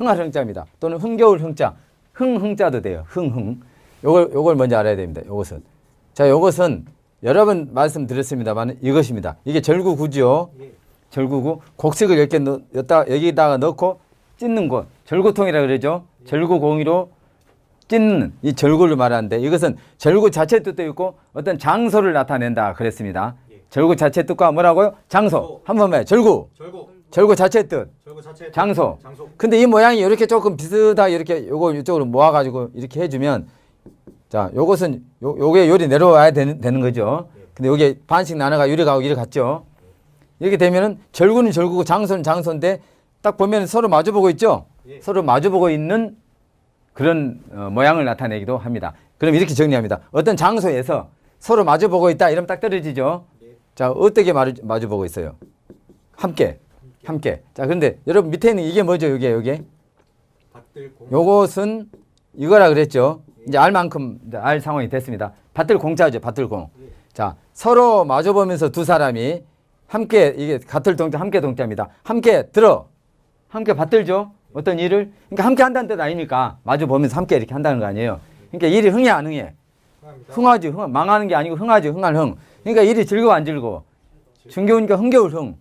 흥할 흥자입니다. 또는 흥겨울 흥자, 흥흥자도 돼요. 흥흥. 요걸 요걸 먼저 알아야 됩니다. 요것은 자 요것은 여러 번 말씀드렸습니다만 이것입니다. 이게 절구구죠. 예. 절구구 곡식을 이렇게 넣, 여기다, 여기다가 넣고 찢는 곳 절구통이라 그러죠. 절구공이로 찢는 이 절구를 말하는데 이것은 절구 자체 뜻도 있고 어떤 장소를 나타낸다 그랬습니다. 예. 절구 자체 뜻과 뭐라고요? 장소. 한 번만 절구. 절구. 절구 자체 뜻. 절구 자체. 장소. 장소. 근데 이 모양이 이렇게 조금 비슷하게 이렇게 요거 이쪽으로 모아 가지고 이렇게 해 주면 자 요것은 요, 요게 요리 내려와야 되는, 되는 거죠. 근데 요게 반씩 나눠가 요리 가고 이리 갔죠. 이렇게 되면은 절구는 절구고 장소는 장소인데 딱 보면 서로 마주 보고 있죠. 예. 서로 마주 보고 있는 그런 어, 모양을 나타내기도 합니다. 그럼 이렇게 정리합니다. 어떤 장소에서 서로 마주 보고 있다 이러면 딱 떨어지죠. 예. 자 어떻게 마주, 마주 보고 있어요? 함께 함께. 자 그런데 여러분 밑에 있는 이게 뭐죠? 이게 공. 요것은 이거라 그랬죠. 이제 알 만큼 알 상황이 됐습니다. 밭들 공짜죠. 밭들 공. 자 서로 마주 보면서 두 사람이 함께 이게 같을 동자 함께 동자입니다. 함께 들어 함께 받들죠. 어떤 일을 그러니까 함께 한다는 뜻 아닙니까? 마주 보면서 함께 이렇게 한다는 거 아니에요. 그러니까 일이 흥해 안 흥해? 흥하지 흥 망하는 게 아니고 흥하지 흥할 흥. 그러니까 일이 즐거워 안 즐거워? 즐거우니까 흥겨울 흥.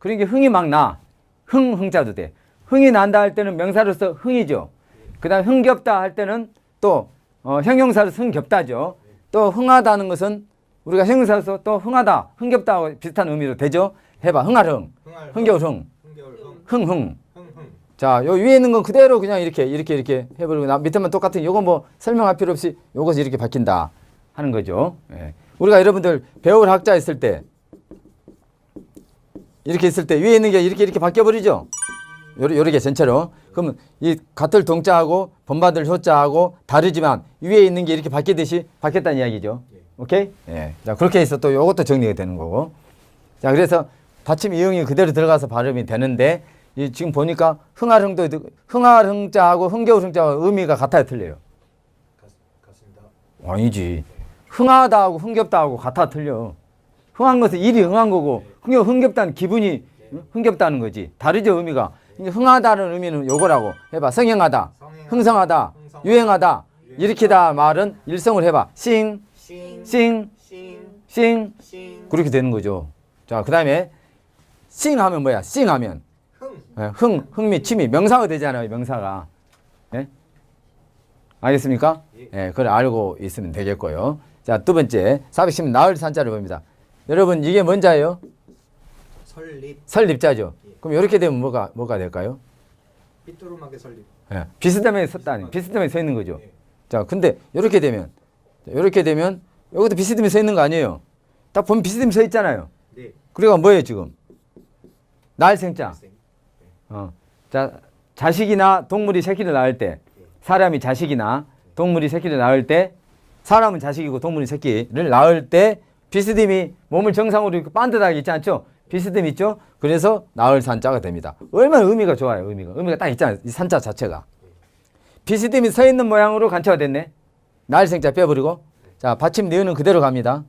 그러니까 흥이 막 나. 흥 흥자도 돼. 흥이 난다 할 때는 명사로서 흥이죠. 그 다음 흥겹다 할 때는 또 어, 형용사로서 흥겹다죠. 또 흥하다는 것은 우리가 형용사로서 또 흥하다, 흥겹다하고 비슷한 의미로 되죠. 해봐 흥할 흥, 흥할 흥겨울 흥, 흥겨울 흥. 흥흥. 흥흥. 자, 요 위에 있는 건 그대로 그냥 이렇게 이렇게 이렇게 해버리고 나 밑에만 똑같은 요거 뭐 설명할 필요 없이 요것이 이렇게 바뀐다 하는 거죠. 예. 우리가 여러분들 배울 학자 있을 때 이렇게 있을 때 위에 있는 게 이렇게 이렇게 바뀌어 버리죠. 요렇게, 요렇게 전체로. 그러면 이 같을 동자하고 본받을 효자하고 다르지만 위에 있는 게 이렇게 바뀌듯이 바뀌었다는 이야기죠. 오케이? 예. 자, 그렇게 해서 또 요것도 정리가 되는 거고. 자, 그래서 받침 이응이 그대로 들어가서 발음이 되는데 이 지금 보니까 흥할흥도 흥할흥자하고 흥겨울 흥자와 의미가 같아요, 틀려요? 같- 같습니다. 아니지. 흥하다하고 흥겹다하고 같아 틀려. 흥한 것은 일이 흥한 거고 흥겨 흥겹다는 기분이 흥겹다는 거지. 다르죠 의미가. 이제 흥하다는 의미는 요거라고 해봐. 성행하다, 흥성하다, 유행하다. 일으키다 말은 일성을 해봐. 싱, 싱. 싱. 그렇게 되는 거죠. 자, 그 다음에 싱 하면 뭐야? 싱 하면 흥. 예, 흥, 흥미, 취미, 명사가 되잖아요, 명사가. 예? 알겠습니까? 예, 그걸 알고 있으면 되겠고요. 자, 두 번째, 410 나을 산자를 봅니다. 여러분, 이게 뭔 자예요? 설립. 설립자죠. 그럼 이렇게 되면 뭐가, 뭐가 될까요? 삐뚤음하게 설립. 예, 비스듬하게 섰다니, 비스듬하게 서 있는 거죠. 자, 근데 이렇게 되면, 이렇게 되면, 여기도 비스듬히 서 있는 거 아니에요? 딱 보면 비스듬히 서 있잖아요. 네. 그리고 뭐예요, 지금? 날생자. 학생. 어. 자, 자식이나 동물이 새끼를 낳을 때, 사람이 자식이나 동물이 새끼를 낳을 때, 사람은 자식이고 동물이 새끼를 낳을 때, 비스듬히 몸을 정상으로 이렇게 반듯하게 있지 않죠? 비스듬히 있죠? 그래서 낳을 산자가 됩니다. 얼마나 의미가 좋아요, 의미가. 의미가 딱 있잖아요, 이 산자 자체가. 비스듬히 서 있는 모양으로 간체가 됐네. 낳을 생자 빼버리고. 자, 받침 니은은 그대로 갑니다.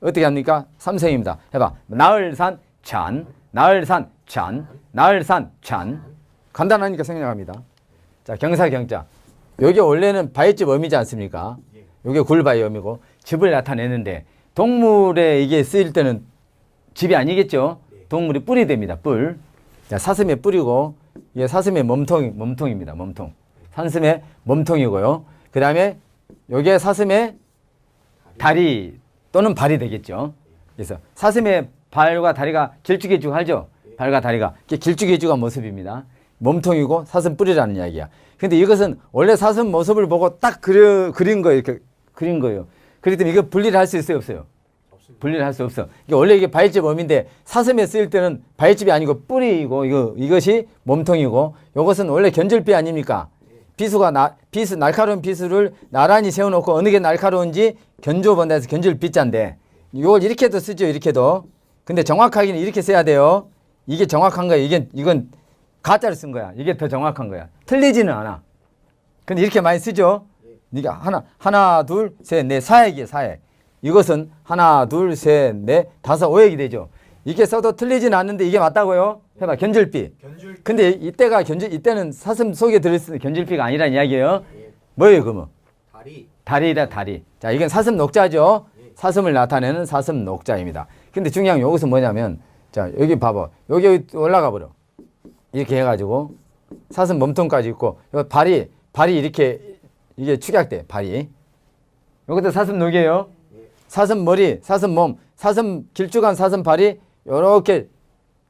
어떻게 합니까? 삼성입니다. 해봐. 나을산 찬, 나을산 찬, 나을산 찬. 간단하니까 생략합니다. 자, 경사 경자. 요게 원래는 바위집 어미지 않습니까? 요게 굴바위 어미고 집을 나타내는데 동물에 이게 쓰일 때는 집이 아니겠죠? 동물이 뿔이 됩니다. 뿔. 자, 사슴의 뿔이고 이게 사슴의 몸통 몸통입니다. 몸통. 사슴의 몸통이고요. 그다음에 요게 사슴의 다리 또는 발이 되겠죠. 그래서 사슴의 발과 다리가 길쭉길쭉하죠. 발과 다리가 길쭉길쭉한 모습입니다. 몸통이고 사슴 뿔이라는 이야기야. 근데 이것은 원래 사슴 모습을 보고 딱 그려, 그린 거예요. 이렇게 그린 거예요. 그렇기 때문에 이거 분리를 할 수 있어요, 없어요? 분리를 할 수 없어. 이게 원래 이게 바위집 어미인데 사슴에 쓰일 때는 바위집이 아니고 뿌리이고 이거 이것이 몸통이고 이것은 원래 견절비 아닙니까? 비수가 나, 비수 날카로운 비수를 나란히 세워놓고 어느 게 날카로운지 견조본다 해서 견절비자인데 이걸 이렇게도 쓰죠 이렇게도. 근데 정확하게는 이렇게 써야 돼요. 이게 정확한 거야. 이게 이건 가짜를 쓴 거야. 이게 더 정확한 거야. 틀리지는 않아. 근데 이렇게 많이 쓰죠 이게 하나 하나 둘 셋 넷 사액이에요 사액 이것은 하나 둘 셋 넷 다섯 오액이 되죠 이게 써도 틀리진 않는데 이게 맞다고요 해봐 견줄비. 견줄 근데 이때가 견줄 이때는 사슴 속에 들어있는 견줄비가 아니란 이야기예요. 예. 뭐예요 그러면? 다리 다리다 다리. 자 이건 사슴 녹자죠. 사슴을 나타내는 사슴 녹자입니다. 근데 중요한 게 여기서 뭐냐면 자 여기 봐봐. 여기 올라가 버려. 이렇게 해가지고 사슴 몸통까지 있고 요 발이 발이 이렇게 이게 축약돼 발이. 이것도 사슴 녹이에요. 사슴 머리, 사슴 몸, 사슴 길쭉한 사슴 발이 이렇게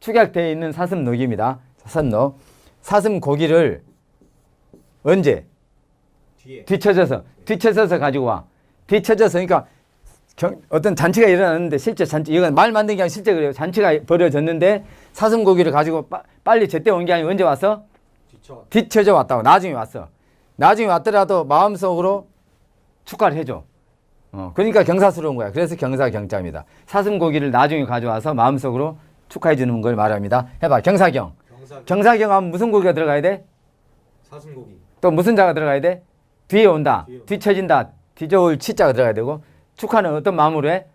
축약되어 있는 사슴 녹입니다. 사슴 녹. 사슴 고기를 언제? 뒤에 뒤쳐져서 뒤쳐져서 가지고 와. 뒤쳐져서 그러니까 경- 어떤 잔치가 일어났는데 실제 잔치 이건 말 만든 게 아니라 실제 그래요. 잔치가 벌어졌는데 사슴 고기를 가지고 빠- 빨리 제때 온 게 아니고 언제 왔어? 뒤쳐 뒤쳐져 왔다고 나중에 왔어. 나중에 왔더라도 마음속으로 축하를 해줘. 어, 그러니까 경사스러운 거야. 그래서 경사 경자입니다. 사슴 고기를 나중에 가져와서 마음속으로 축하해 주는 걸 말합니다. 해봐 경사경. 경사 경사경 하면 무슨 고기가 들어가야 돼? 사슴 고기 또 무슨 자가 들어가야 돼? 뒤에 온다. 뒤에. 뒤쳐진다. 뒤져올 치자가 들어가야 되고 축하는 어떤 마음으로 해?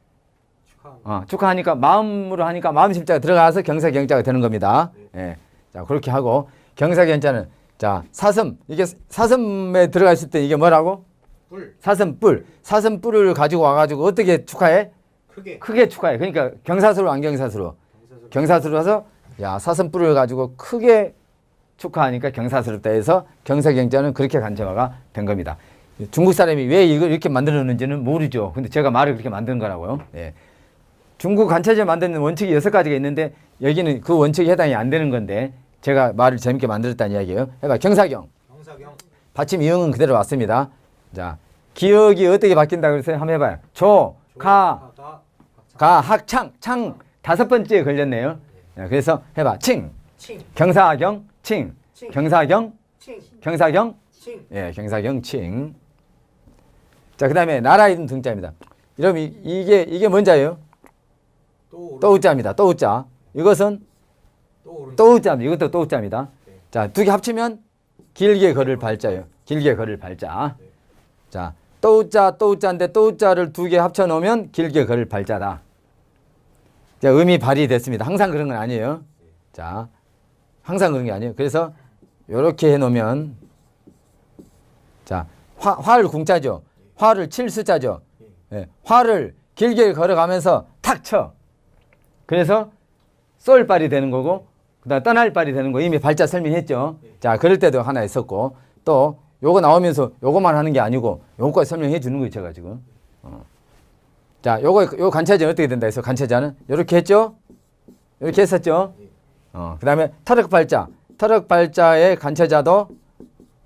축하합니다. 어, 축하하니까 마음으로 하니까 마음 심자가 들어가서 경사경자가 되는 겁니다. 예. 자 그렇게 하고 경사경자는 자 사슴 이게 사슴에 들어갔을 때 이게 뭐라고? 뿔 사슴 뿔. 사슴 뿔을 가지고 와가지고 어떻게 축하해? 크게 크게 축하해. 그러니까 경사스러워 안 경사스러워? 경사스러워 경사스러워서 야 사슴 뿔을 가지고 크게 축하하니까 경사스럽다 해서 경사경자는 그렇게 간체화가 된 겁니다. 중국 사람이 왜 이걸 이렇게 만들었는지는 모르죠. 근데 제가 말을 그렇게 만든 거라고요. 예. 중국 간체제 만드는 원칙이 여섯 가지가 있는데 여기는 그 원칙에 해당이 안 되는 건데 제가 말을 재밌게 만들었다는 이야기예요. 해봐 경사경 경사경 받침 이응은 그대로 왔습니다. 자 기억이 어떻게 바뀐다 그래서 한번 해봐요. 조, 가, 조가 가 가, 학창, 창 다섯 번째에 걸렸네요. 자, 그래서 해봐 칭 칭 경사경 칭 칭. 경사경 칭 경사경 칭 예 경사경 칭. 자 그다음에 나라 이름 등자입니다. 여러분 이- 이게 이게 뭔 자예요? 또 오른 또우자입니다. 또우자. 이것은 또 오른 또우자입니다. 이것도 또우자입니다. 자두 개 합치면 길게 걸을 발자예요. 길게 걸을 발자. 자 또우자 또우자인데 또우자를 두 개 합쳐 놓으면 길게 걸을 발자다. 자 의미 발휘됐습니다. 항상 그런 건 아니에요. 자 항상 그런 게 아니에요. 그래서 이렇게 해 놓으면 자 화, 화를 궁자죠. 화를 칠 수자죠. 예, 화를 길게 걸어가면서 탁 쳐. 그래서 쏠 발이 되는 거고 그다음 떠날 발이 되는 거 이미 발자 설명했죠. 자 그럴 때도 하나 있었고 또 요거 나오면서 요거만 하는 게 아니고 요거까지 설명해 주는 거예요 제가 지금. 어. 자 요거 요 관체자는 어떻게 된다 해서 관체자는 요렇게 했죠. 이렇게 했었죠. 어 그다음에 터럭 발자 터럭 발자의 관체자도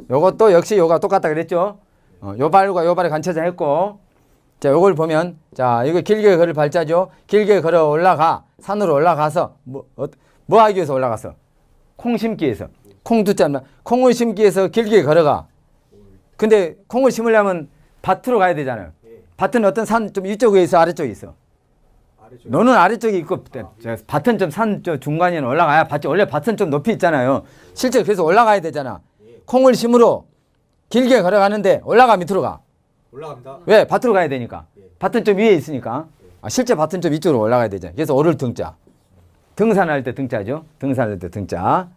요것도 역시 요가 똑같다 그랬죠. 어, 요 발과 요 발의 관체자 했고 자, 요걸 보면 자, 이거 길게 걸을 발자죠. 길게 걸어 올라가 산으로 올라가서 뭐, 어, 뭐 하기 위해서 올라갔어? 콩 심기 위해서. 콩 두자면 콩을 심기 위해서 길게 걸어가. 근데 콩을 심으려면 밭으로 가야 되잖아요. 예 밭은 어떤 산좀 이쪽에 있어, 아래쪽에 있어. 너는 아래쪽에 있고 저 밭은 좀산저 중간에 올라가야 밭이 원래 밭은 좀 높이 있잖아요. 실제 그래서 올라가야 되잖아. 콩을 심으러 길게 걸어가는데 올라가 밑으로 가. 올라갑니다 왜? 밭으로 가야 되니까. 예. 밭은 좀 위에 있으니까. 아, 실제 밭은 좀 이쪽으로 올라가야 되잖아요. 그래서 오를 등자. 등산할 때 등자죠. 등산할 때 등자.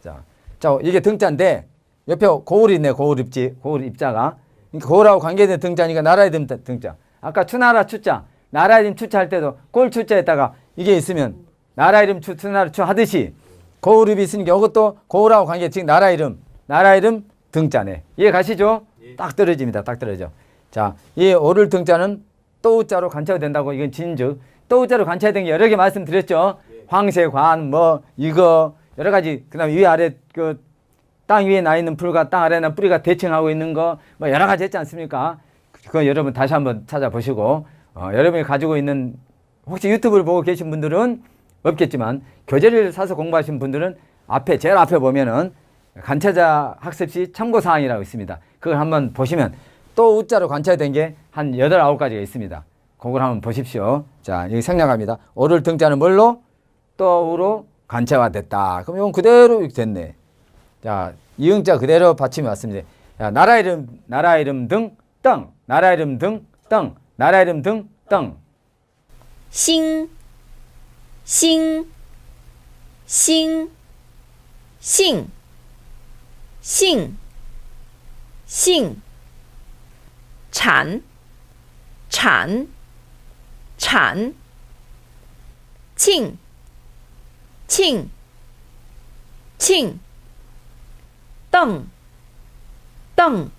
자, 자 이게 등자인데 옆에 고울이 있네. 고울 입지. 고울 입자가. 그러니까 고울하고 관계된 등자니까 나라의 등, 등자. 아까 추나라 추자. 나라 이름 추자 할 때도 꼴 추자에다가 이게 있으면 나라 이름 추, 추나라 추 하듯이 고울 입이 있으니까 이것도 고울하고 관계 즉 나라 이름. 나라 이름 등자네. 이해 가시죠? 예. 딱 떨어집니다. 딱 떨어져. 자, 이 오를 등자는 또우자로 간체가 된다고 이건 진즉 또우자로 간체된 게 여러 개 말씀드렸죠. 황새관 뭐 이거 여러 가지 그다음 에위 아래 그 땅 위에 나 있는 풀과 땅 아래에 나 뿌리가 대칭하고 있는 거 뭐 여러 가지 했지 않습니까? 그거 여러분 다시 한번 찾아보시고 어, 여러분이 가지고 있는 혹시 유튜브를 보고 계신 분들은 없겠지만 교재를 사서 공부하신 분들은 앞에 제일 앞에 보면은 관찰자 학습 시 참고 사항이라고 있습니다. 그걸 한번 보시면 또 우자로 관찰된 게한 8, 9가지가 있습니다. 그걸 한번 보십시오. 자, 여기 생략합니다. 오를 등자는 뭘로? 또우로 관체화됐다. 그럼 이건 그대로 됐네. 자, 이응자 그대로 받침이 왔습니다. 자, 나라 이름, 나라 이름 등, 땅. 나라 이름 등, 땅. 나라 이름 등, 땅. 싱, 싱, 싱, 싱, 싱, 싱. 산, 산, 산. 칭, 칭, 칭. 떵, 떵,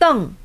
떵.